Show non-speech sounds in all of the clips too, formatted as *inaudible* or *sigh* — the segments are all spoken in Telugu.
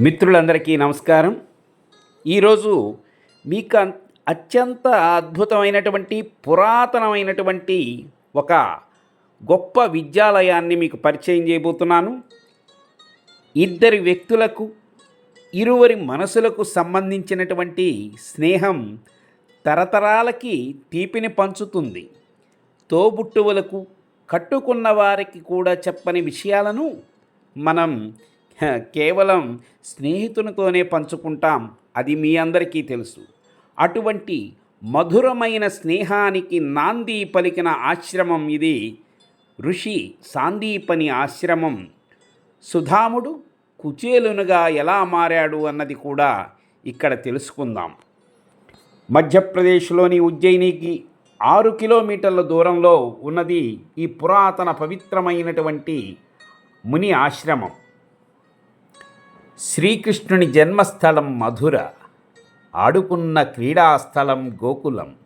మిత్రులందరికీ నమస్కారం. ఈరోజు మీకు అత్యంత అద్భుతమైనటువంటి పురాతనమైనటువంటి ఒక గొప్ప విద్యాలయాన్ని మీకు పరిచయం చేయబోతున్నాను. ఇద్దరి వ్యక్తులకు ఇరువురి మనసులకు సంబంధించినటువంటి స్నేహం తరతరాలకి తీపిని పంచుతుంది. తోబుట్టువులకు కట్టుకున్న వారికి కూడా చెప్పని విషయాలను మనం *laughs* కేవలం స్నేహితునితోనే పంచుకుంటాం అది మీ అందరికీ తెలుసు. అటువంటి మధురమైన స్నేహానికి నాంది పలికిన ఆశ్రమం ఇది. ఋషి సాందీపని ఆశ్రమం. సుధాముడు కుచేలునుగా ఎలా మారాడు అన్నది కూడా ఇక్కడ తెలుసుకుందాం. మధ్యప్రదేశ్లోని ఉజ్జయినికి ఆరు కిలోమీటర్ల దూరంలో ఉన్నది ఈ పురాతన పవిత్రమైనటువంటి ముని ఆశ్రమం. శ్రీకృష్ణుని జన్మస్థలం మధుర ఆడుకున్న క్రీడాస్థలం గోకులం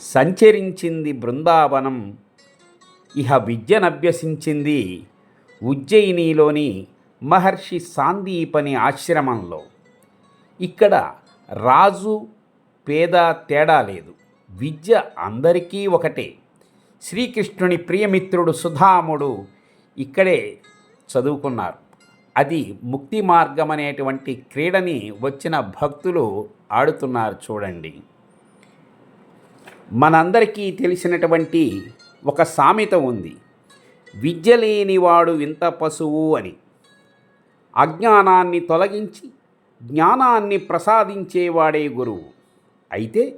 సంచరించింది బృందావనం ఇహ విద్యనభ్యసించింది ఉజ్జయినిలోని మహర్షి సాందీపని ఆశ్రమంలో. ఇక్కడ రాజు పేద తేడా లేదు విద్య అందరికీ ఒకటే. శ్రీకృష్ణుని ప్రియమిత్రుడు సుధాముడు ఇక్కడే చదువుకున్నారు. అది ముక్తి మార్గం అనేటువంటి క్రీడని వచ్చిన భక్తులు ఆడుతున్నారు చూడండి. మనందరికీ తెలిసినటువంటి ఒక సామెత ఉంది. విద్య లేనివాడు వింత పశువు అని. అజ్ఞానాన్ని తొలగించి జ్ఞానాన్ని ప్రసాదించేవాడే గురువు. అయితే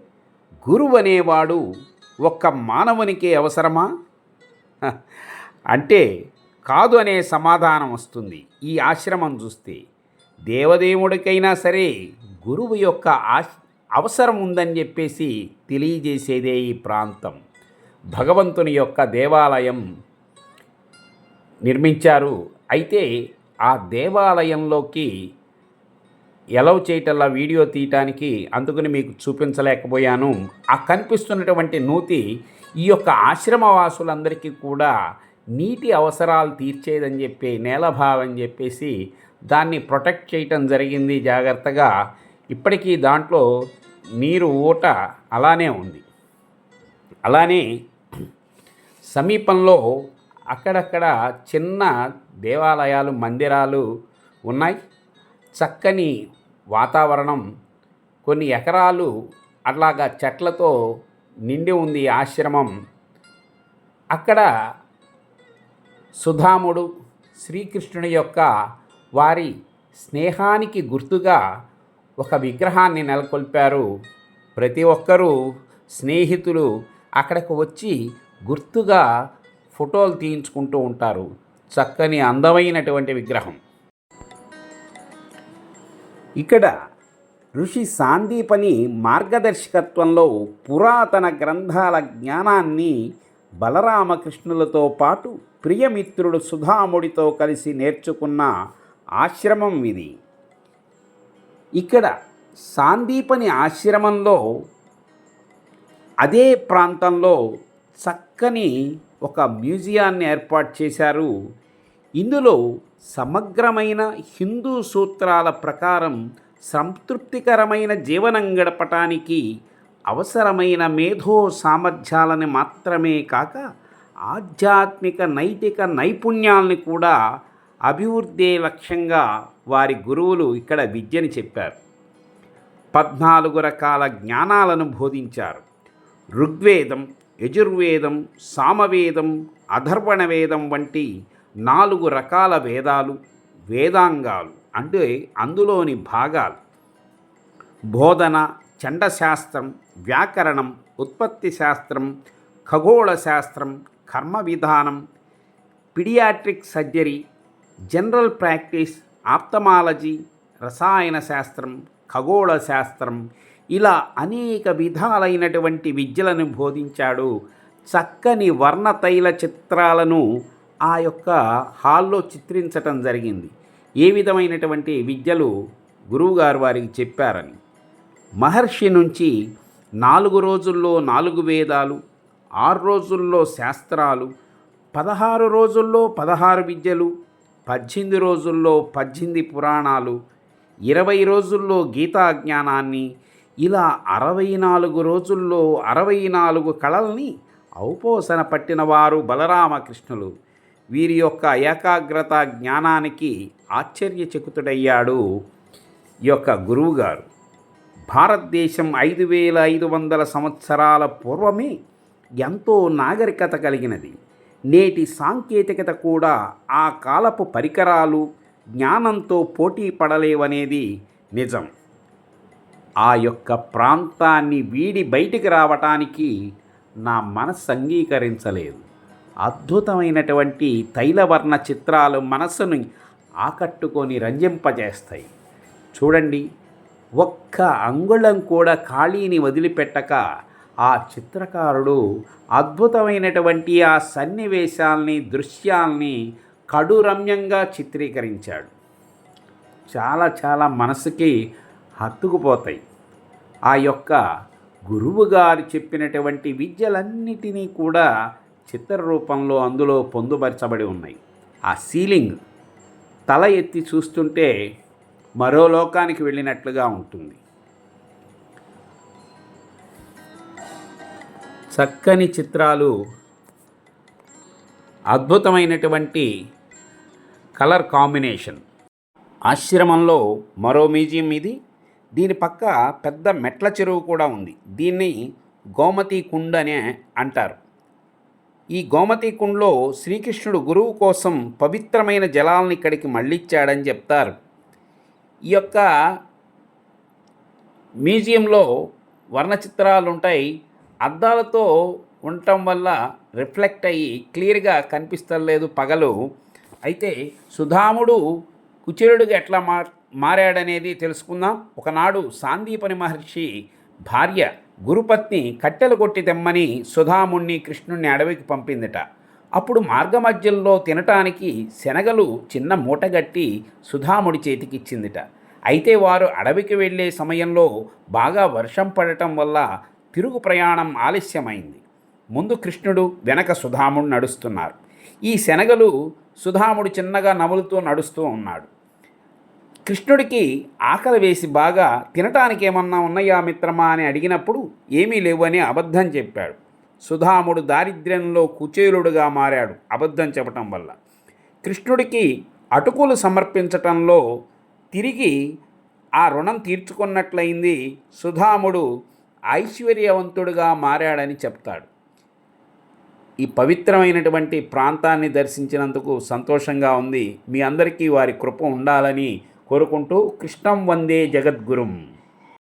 గురువు అనేవాడు ఒక్క మానవునికే అవసరమా? అంటే కాదు అనే సమాధానం వస్తుంది. ఈ ఆశ్రమం చూస్తే దేవదేవుడికైనా సరే గురువు యొక్క ఆశ్ అవసరం ఉందని చెప్పేసి తెలియజేసేదే ఈ ప్రాంతం. భగవంతుని యొక్క దేవాలయం నిర్మించారు. అయితే ఆ దేవాలయంలోకి ఎలవ్ చేయటల్లా వీడియో తీయటానికి అందుకని మీకు చూపించలేకపోయాను. ఆ కనిపిస్తున్నటువంటి నూతి ఈ యొక్క ఆశ్రమవాసులందరికీ కూడా నీటి అవసరాలు తీర్చేదని చెప్పి నేలభావం చెప్పేసి దాన్ని ప్రొటెక్ట్ చేయటం జరిగింది జాగ్రత్తగా. ఇప్పటికీ దాంట్లో నీరు ఊట అలానే ఉంది. అలానే సమీపంలో అక్కడక్కడ చిన్న దేవాలయాలు మందిరాలు ఉన్నాయి. చక్కని వాతావరణం కొన్ని ఎకరాలు అట్లాగా చెట్లతో నిండి ఉంది ఆశ్రమం. అక్కడ సుధాముడు శ్రీకృష్ణుని యొక్క వారి స్నేహానికి గుర్తుగా ఒక విగ్రహాన్ని నెలకొల్పారు. ప్రతి ఒక్కరూ స్నేహితులు అక్కడికి వచ్చి గుర్తుగా ఫోటోలు తీయించుకుంటూ ఉంటారు. చక్కని అందమైనటువంటి విగ్రహం. ఇక్కడ ఋషి సాందీపని మార్గదర్శకత్వంలో పురాతన గ్రంథాల జ్ఞానాన్ని బలరామకృష్ణులతో పాటు ప్రియమిత్రుడు సుధాముడితో కలిసి నేర్చుకున్న ఆశ్రమం ఇది. ఇక్కడ సాందీపని ఆశ్రమంలో అదే ప్రాంతంలో చక్కని ఒక మ్యూజియాన్ని ఏర్పాటు చేశారు. ఇందులో సమగ్రమైన హిందూ సూత్రాల ప్రకారం సంతృప్తికరమైన జీవనం గడపటానికి అవసరమైన మేధో సామర్థ్యాలని మాత్రమే కాక ఆధ్యాత్మిక నైతిక నైపుణ్యాల్ని కూడా అభివృద్ధి లక్ష్యంగా వారి గురువులు ఇక్కడ విద్యని చెప్పారు. పద్నాలుగు రకాల జ్ఞానాలను బోధించారు. ఋగ్వేదం యజుర్వేదం సామవేదం అధర్వణ వేదం వంటి నాలుగు రకాల వేదాలు వేదాంగాలు అంటే అందులోని భాగాలు. బోధన చండశాస్త్రం వ్యాకరణం ఉత్పత్తి శాస్త్రం ఖగోళ శాస్త్రం కర్మ విధానం paediatric surgery general practice ophthalmology రసాయన శాస్త్రం ఖగోళ శాస్త్రం ఇలా అనేక విధాలైనటువంటి విద్యలను బోధించాడు. చక్కని వర్ణతైల చిత్రాలను ఆ యొక్క హాల్లో చిత్రించటం జరిగింది. ఏ విధమైనటువంటి విద్యలు గురువుగారు వారికి చెప్పారని. మహర్షి నుంచి నాలుగు రోజుల్లో నాలుగు వేదాలు ఆరు రోజుల్లో శాస్త్రాలు పదహారు రోజుల్లో పదహారు విద్యలు పద్దెనిమిది రోజుల్లో పద్దెనిమిది పురాణాలు ఇరవై రోజుల్లో గీతా జ్ఞానాన్ని ఇలా అరవై నాలుగు రోజుల్లో అరవై నాలుగు కళల్ని ఔపోసన పట్టినవారు బలరామకృష్ణులు. వీరి యొక్క ఏకాగ్రత జ్ఞానానికి ఆశ్చర్యచకుతుడయ్యాడు ఈ యొక్క గురువుగారు. భారతదేశం ఐదు వేల ఐదు వందల సంవత్సరాల పూర్వమే ఎంతో నాగరికత కలిగినది. నేటి సాంకేతికత కూడా ఆ కాలపు పరికరాలు జ్ఞానంతో పోటీ పడలేవనేది నిజం. ఆ యొక్క ప్రాంతాన్ని వీడి బయటికి రావటానికి నా మనస్సు అంగీకరించలేదు. అద్భుతమైనటువంటి తైలవర్ణ చిత్రాలు మనస్సును ఆకట్టుకొని రంజింపజేస్తాయి. చూడండి ఒక్క అంగుళం కూడా ఖాళీని వదిలిపెట్టక ఆ చిత్రకారుడు అద్భుతమైనటువంటి ఆ సన్నివేశాల్ని దృశ్యాల్ని కడురమ్యంగా చిత్రీకరించాడు. చాలా చాలా మనసుకి హత్తుకుపోతాయి. ఆ యొక్క గురువు గారు చెప్పినటువంటి విద్యలన్నిటినీ కూడా చిత్ర రూపంలో అందులో పొందుపరచబడి ఉన్నాయి. ఆ సీలింగ్ తల ఎత్తి చూస్తుంటే మరో లోకానికి వెళ్ళినట్లుగా ఉంటుంది. చక్కని చిత్రాలు అద్భుతమైనటువంటి కలర్ కాంబినేషన్. ఆశ్రమంలో మరో మ్యూజియం ఇది. దీని పక్క పెద్ద మెట్ల చెరువు కూడా ఉంది. దీన్ని గోమతి కుండ్ అనే అంటారు. ఈ గోమతి కుండ్లో శ్రీకృష్ణుడు గురువు కోసం పవిత్రమైన జలాలను ఇక్కడికి మళ్ళిచ్చాడని చెప్తారు. ఈ యొక్క మ్యూజియంలో వర్ణచిత్రాలు ఉంటాయి అద్దాలతో ఉండటం వల్ల రిఫ్లెక్ట్ అయ్యి క్లియర్గా కనిపిస్తలేదు పగలు. అయితే సుధాముడు కుచిరుడుగా ఎట్లా మా మారాడనేది తెలుసుకుందాం. ఒకనాడు సాందీపని మహర్షి భార్య గురుపత్ని కట్టెలు కొట్టి తెమ్మని సుధాముణ్ణి కృష్ణుణ్ణి అడవికి పంపిందిట. అప్పుడు మార్గమధ్యంలో తినటానికి శనగలు చిన్న మూటగట్టి సుధాముడి చేతికిచ్చిందిట. అయితే వారు అడవికి వెళ్ళే సమయంలో బాగా వర్షం పడటం వల్ల తిరుగు ప్రయాణం ఆలస్యమైంది. ముందు కృష్ణుడు వెనక సుధాముడు నడుస్తున్నారు. ఈ శనగలు సుధాముడు చిన్నగా నములుతూ నడుస్తూ ఉన్నాడు. కృష్ణుడికి ఆకలి వేసి బాగా తినటానికి ఏమన్నా ఉన్నాయా మిత్రమా? అని అడిగినప్పుడు ఏమీ లేవు అని అబద్ధం చెప్పాడు. సుధాముడు దారిద్ర్యంలో కుచేలుడుగా మారాడు అబద్ధం చెప్పటం వల్ల. కృష్ణుడికి అటుకులు సమర్పించటంలో తిరిగి ఆ రుణం తీర్చుకున్నట్లయింది సుధాముడు ఐశ్వర్యవంతుడుగా మారాడని చెప్తాడు. ఈ పవిత్రమైనటువంటి ప్రాంతాన్ని దర్శించినందుకు సంతోషంగా ఉంది. మీ అందరికీ వారి కృప ఉండాలని కోరుకుంటూ కృష్ణం వందే జగద్గురుం.